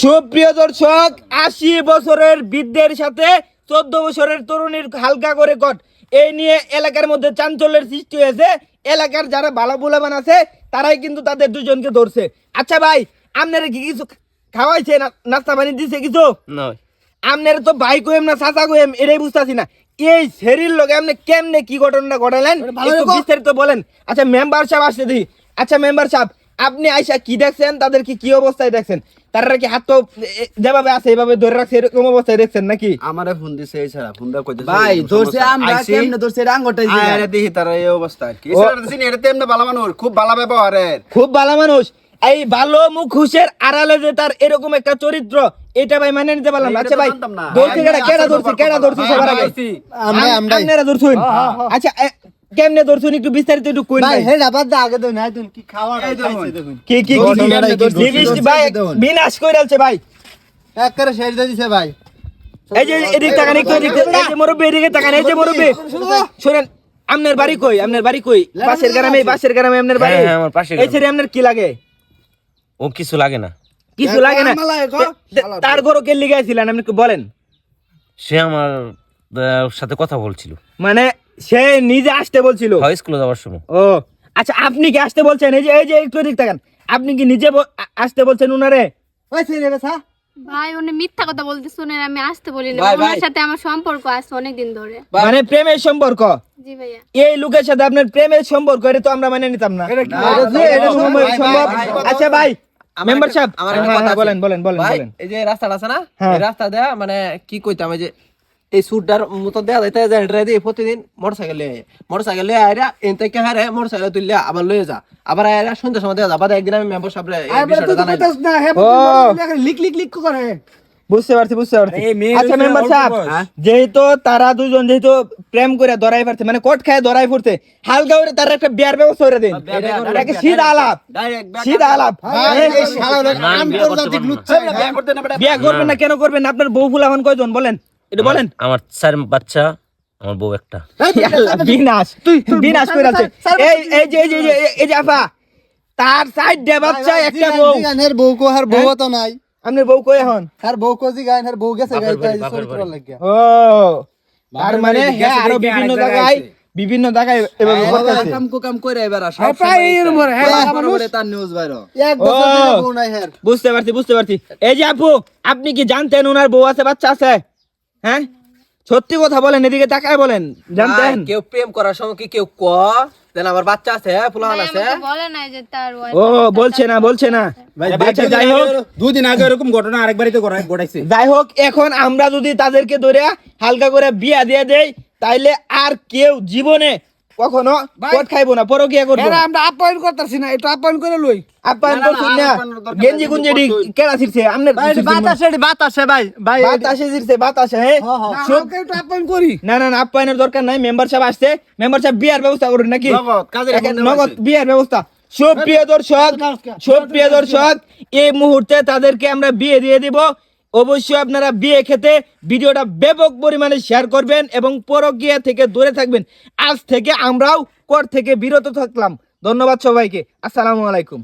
সুপ্রিয় দর্শক আশি বছরের বৃদ্ধের সাথে চোদ্দ বছরের তরুণীর হালকা করে কট এই নিয়ে এলাকার মধ্যে চাঞ্চল্যের সৃষ্টি হয়েছে। এলাকার যারা ভালো বুলামান আছে তারাই কিন্তু তাদের দুজনকে ধরছে। আচ্ছা ভাই আপনারা কি কিছু খাওয়াইছে নাস্তা পানি দিছে কিছু? নয় আপনার তো ভাই কইম না চাচা কইম এটাই বুঝতাছি না। এই শরীর লোকে আপনি কেমনে কি ঘটনা ঘটালেন? একটু বিস্তারিত বলেন। আচ্ছা মেম্বার সাহেব আসতে দিই আচ্ছা মেম্বার সাহেব আপনি আইসা কি দেখছেন? তাদের কি কি অবস্থায় দেখছেন? তারা কি হাত তো যেভাবে আছে এভাবে ধরে রাখছে এরকম অবস্থায় দেখছেন নাকি? আমারে ফোন দিছে এই ছাড়া। ভাই ধরছে আমরা কেমনে ধরছে রাঙ্গটাই আরে দেখি তারা এই অবস্থা। কি ও- এছাড়া দিছি এটা তেমনি ভালো মানুষ খুব ভালো ব্যবহারের। খুব ভালো মানুষ। এই ভালো মুখ হুশের আড়ালে যে তার এরকম একটা চরিত্র এটা ভাই মানে নিতে পারলাম আচ্ছা ভাই। ধরছে কেডা কেডা আসল কেডা কথা। হ্যাঁ, সবার আগে। আমরা আপনারা ধরছুন? আচ্ছা এ, কেমনে ধরছুন একটু বিস্তারিত একটু কইন ভাই হে রাবাদ দা আগে দেন নাই কি খাওয়া এই দেখুন। কি কি ভাই বিনাশ ভাই। এক করে শেষ দিয়ে দিছে ভাই। এই যে এদিক তাকান একটু এদিক এই যে মুরব্বি এদিকে তাকান। এই যে মুরব্বি। শুনেন আপনার বাড়ি কই? আপনার বাড়ি কই? পাশের গ্রামে পাশের গ্রামে আপনার বাড়ি? হ্যাঁ, হ্যাঁ, আমার পাশের এই ছেড়ে আপনার কি লাগে? ও কিছু লাগে না। কিছু লাগে না। তার ঘরও কে লিগে ছিলেন আপনি বলেন। সে আমার সাথে কথা বলছিল। মানে সে নিজে আসতে বলছিল। হয় স্কুলে যাওয়ার সময়। ও আচ্ছা আপনি কি আসতে বলছেন? এই যে এই যে একটু তাকান। আপনি কি নিজে আসতে বলছেন উনারে? ওই ছেড়ে বেসা ভাই উনি মিথ্যা কথা বলতে শুনেন আমি আসতে বলি না ওনার সাথে আমার সম্পর্ক আছে অনেকদিন ধরে। মানে প্রেমের সম্পর্ক? জি ভাইয়া। এই লোকের সাথে আপনার প্রেমের সম্পর্ক এটা তো আমরা মেনে নিতাম না। এটা সম্ভব- আচ্ছা ভাই মেম্বার সাহেব। আমার হ্যাঁ, কথা হ্যাঁ, বলেন বলেন বলেন ভাই বলেন। এই যে রাস্তাটা আছে না হ্যাঁ। এই রাস্তা দেয়া মানে কি কইতাম এই যে এই সুটটার মতো দেয়া যাইতে যে হেডরে দিয়ে প্রতিদিন মোটরসাইকেল লিয়ে মোটরসাইকেল লিয়ে আইরা এন থেকে হারে মোটরসাইকেল তুললে আবার লয়ে যা। আবার আইরা সন্ধ্যার সময় দেয়া যা। আবার একদিন আমি মেম্বার সাহেব এই বিষয়টা জানাই লিক লিক লিক করে। বুঝতে পারছি বুঝতে পারছি। আচ্ছা মেম্বার সাহেব? যেহেতু তারা দুজন যেহেতু প্রেম করে ধরাই পড়ছে মানে কোট খায় ধরাই পড়ছে হালকা করে তার একটা বিয়ার ব্যবস্থা করে দিন। এটাকে সিধা আলাপ। সিধা আলাপ। হ্যাঁ? বিয়া করবেন না কেন করবেন না? আপনার বউ ফুলামান কয়জন বলেন? এটা বলেন। আমার চার বাচ্চা আমার বউ একটা। বিনাশ। তুই বিনাশ করে আছে। এই এই যে এই যে এই যে আফা তার সাইড দে বাচ্চা একটা বউ। গানের বউ কো হার বউ তো নাই। বউ কই এখন? হার বউ কো জি গান বউ গেছে গাইতে লাগিয়া। ও তার মানে হ্যাঁ আরও বিভিন্ন জায়গায় বিভিন্ন জায়গায় এভাবে করতেছে। কাম কো কাম কইরা এবার হ্যাঁ, প্রায় হয়, হ্যাঁ, হ্যাঁ। তার নিউজ বাইরো এক বছর বউ নাই হার বুঝতে পারছি বুঝতে পারছি। এই যে আপু আপনি কি জানতেন ওনার বউ আছে বাচ্চা আছে? হ্যাঁ? সত্যি কথা বলেন এদিকে তাকায় বলেন। জানতেন? কেউ প্রেম করার সময় কি কেউ ক? দেন আমার বাচ্চা আছে ফুলান আছে। বলে নাই যে তার ও বলছে না বলছে না। বাচ্চা যাই হোক। দুদিন আগে এরকম ঘটনা আরেক বাড়িতে ঘটাইছে। যাই হোক এখন আমরা যদি তাদেরকে ধরে হালকা করে বিয়া দিয়ে দেই তাইলে আর কেউ জীবনে কখনো? কোট খাইবো না? করব। আমরা আপ্যায়ন করতেছি না আপ্যায়ন করে লই। আপ্যায়ন না, গেঞ্জি গুঞ্জি কেডা ছিড়ছে? আমনের বাতাসে বাতাসে ভাই ভাই। বাতাসে ছিড়ছে বাতাসে হ্যাঁ সব- একটু আপ্যায়ন করি। না না না আপ্যায়নের দরকার নাই। মেম্বার সাহেব আসছে। মেম্বার সাহেব বিয়ার ব্যবস্থা করুন নাকি? নগদ। বিয়ার ব্যবস্থা। সুপ্রিয় দর্শক সুপ্রিয় দর্শক এই মুহূর্তে তাদেরকে আমরা বিয়ে দিয়ে দিব। অবশ্যই আপনারা বিয়ে খেতে ভিডিওটা ব্যাপক পরিমাণে শেয়ার করবেন এবং পরকিয়া থেকে দূরে থাকবেন। আজ থেকে আমরাও কর থেকে বিরত থাকলাম। ধন্যবাদ সবাইকে। আসসালামু আলাইকুম।